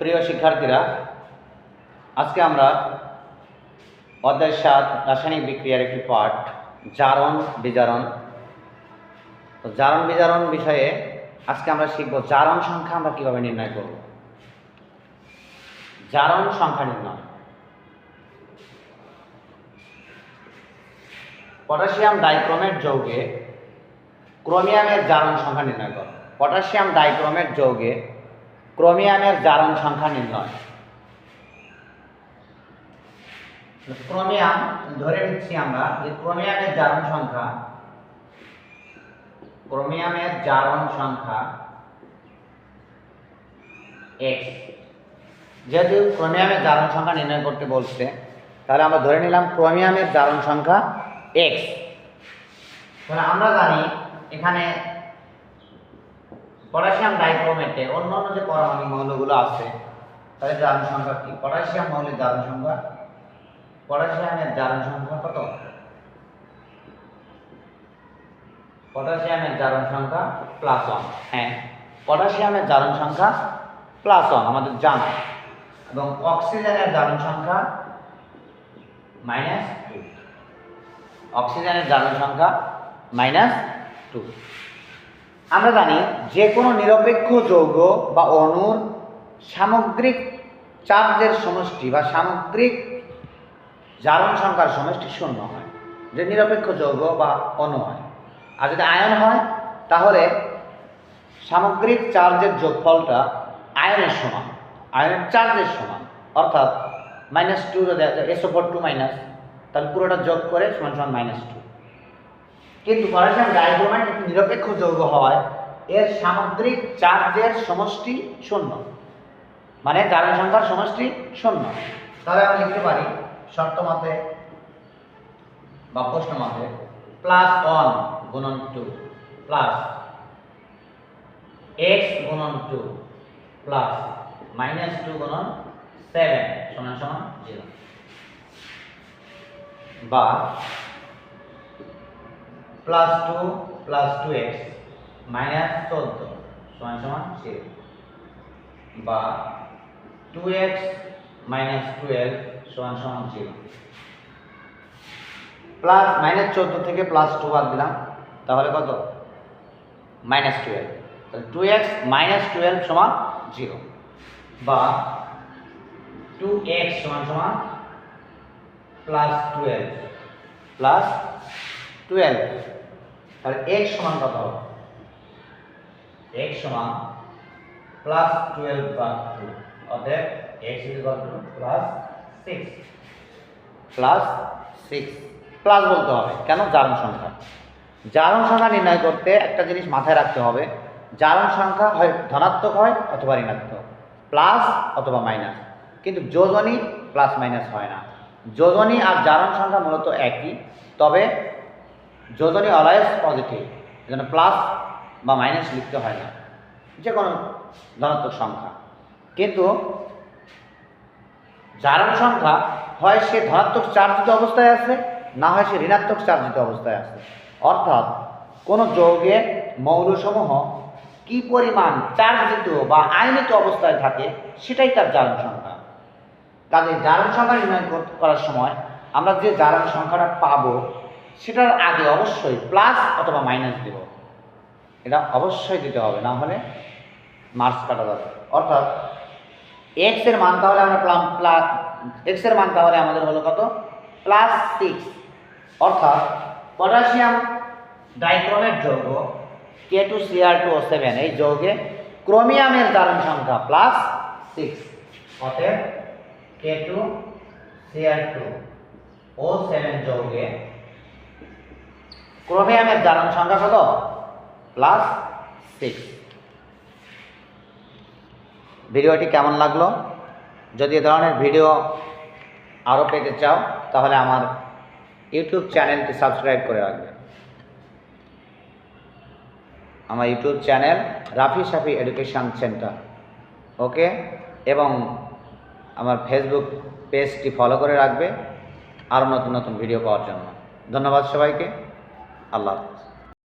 প্রিয় শিক্ষার্থীরা, আজকে আমরা অধ্যায় সাত, রাসায়নিক বিক্রিয়ার একটি পাঠ, জারণ বিজারণ। তো জারণ বিজারণ বিষয়ে আজকে আমরা শিখব জারণ সংখ্যা আমরা কীভাবে নির্ণয় করব। জারণ সংখ্যা নির্ণয়। পটাশিয়াম ডাইক্রোমেট যৌগে ক্রোমিয়ামের জারণ সংখ্যা নির্ণয় করো। পটাশিয়াম ডাইক্রোমেট যৌগে ক্রোমিয়ামের জারণ সংখ্যা নির্ণয়। ক্রোমিয়াম ধরে নিচ্ছি আমরা যে ক্রোমিয়ামের জারণ সংখ্যা ক্রোমিয়ামের জারণ সংখ্যা এক্স যেহেতু ক্রোমিয়ামের জারণ সংখ্যা নির্ণয় করতে বলছে, তাহলে আমরা ধরে নিলাম ক্রোমিয়ামের জারণ সংখ্যা এক্স তাহলে আমরা জানি এখানে পটাশিয়াম ডাইক্রোমেটে অন্য অন্য যে পরমাণু মৌলগুলো আছে, তাদের জারণ সংখ্যা কি? পটাশিয়াম মৌলের জারণ সংখ্যা? পটাশিয়ামের জারণ সংখ্যা কত? পটাশিয়ামের জারণ সংখ্যা প্লাস ওয়ান হ্যাঁ পটাশিয়ামের জারণ সংখ্যা প্লাস ওয়ান আমাদের জানা। এবং অক্সিজেনের জারণ সংখ্যা মাইনাস টু অক্সিজেনের জারণ সংখ্যা মাইনাস টু আমরা জানি যে কোনো নিরপেক্ষ যৌগ বা অণুর সামগ্রিক চার্জের সমষ্টি বা সামগ্রিক জারণ সংখ্যার সমষ্টি শূন্য হয়, যে নিরপেক্ষ যৌগ বা অণু হয়। আর যদি আয়ন হয়, তাহলে সামগ্রিক চার্জের যোগফলটা আয়নের সমান, আয়নের চার্জের সমান। অর্থাৎ মাইনাস টু যদি এসও ফোর টু মাইনাস তাহলে পুরোটা যোগ করে সমান সমান মাইনাস টু কিন্তু পটাশিয়াম ডাইক্রোমেট একটি নিরপেক্ষ যৌগ হওয়ায় এর সামগ্রিক চার্জের সমষ্টি শূন্য। মানে জারণ সংখ্যার সমষ্টি শূন্য। তাহলে আমরা লিখতে পারি শর্ত মতে বা প্রশ্ন মতে প্লাস ওয়ান গুণন টু প্লাস এক্স গুণন টু প্লাস মাইনাস টু গুণন সেভেন সমান সমান জিরো বা plus two plus two x minus চোদ্দ, সমান সমান জিরো বা টু এক্স মাইনাস টুয়েলভ সমান সমান জিরো প্লাস মাইনাস চোদ্দ থেকে প্লাস টু বাদ দিলাম, তাহলে কত? মাইনাস টুয়েলভ তাহলে টু এক্স মাইনাস টুয়েলভ সমান জিরো বা টু এক্স সমান সমান প্লাস টুয়েলভ প্লাস টুয়েলভ তাহলে এক্স সমান কত? হবে এক্স সমান প্লাস টুয়েলভ বা টু অতএব x is equal two plus six plus six plus বলতে হবে। কেন? জারণ সংখ্যা। জারণ সংখ্যা নির্ণয় করতে একটা জিনিস মাথায় রাখতে হবে। জারণ সংখ্যা হয় ধনাত্মক হয় অথবা ঋণাত্মক। প্লাস অথবা মাইনাস কিন্তু যোজনী প্লাস মাইনাস হয় না। যোজনী আর জারণ সংখ্যা মূলত একই। তবে যোজনী অলওয়েজ পজিটিভ এখানে প্লাস বা মাইনাস লিখতে হয় না। যে কোনো ধনাত্মক সংখ্যা। কিন্তু জারণ সংখ্যা হয় সে ধনাত্মক চার্জিত অবস্থায় আছে, না হয় সে ঋণাত্মক চার্জিত অবস্থায় আছে। অর্থাৎ কোনো যৌগে মৌলসমূহ কি পরিমাণ চার্জিত বা আয়নিত অবস্থায় থাকে, সেটাই তার জারণ সংখ্যা। কাজে জারণ সংখ্যা নির্ণয় করার সময় আমরা যে জারণ সংখ্যাটা পাবো সেটার আগে অবশ্যই প্লাস অথবা মাইনাস দেব। এটা অবশ্যই দিতে হবে, না হলে মার্কস কাটা যাবে। অর্থাৎ এক্সের মান তাহলে আমরা প্লাস এক্সের মান তাহলে আমাদের হলো কত? প্লাস সিক্স অর্থাৎ পটাশিয়াম ডাইক্রোমেট যৌগ K two CR two O seven এই যৌগে ক্রোমিয়ামের জারণ সংখ্যা প্লাস সিক্স অতএব K two CR two O seven যৌগে ক্রোমিয়ামের জারণ সংখ্যা কত? প্লাস সিক্স ভিডিওটি কেমন লাগল? যদি এ ধরনের ভিডিও আরও পেতে চাও, তাহলে আমার ইউটিউব চ্যানেলটি সাবস্ক্রাইব করে রাখবে। আমার YouTube channel Rafi Safi education centre. Okay? এবং আমার ফেসবুক পেজটি ফলো করে রাখবে আরও নতুন নতুন ভিডিও পাওয়ার জন্য। ধন্যবাদ সবাইকে। আল্লাহ হাফিজ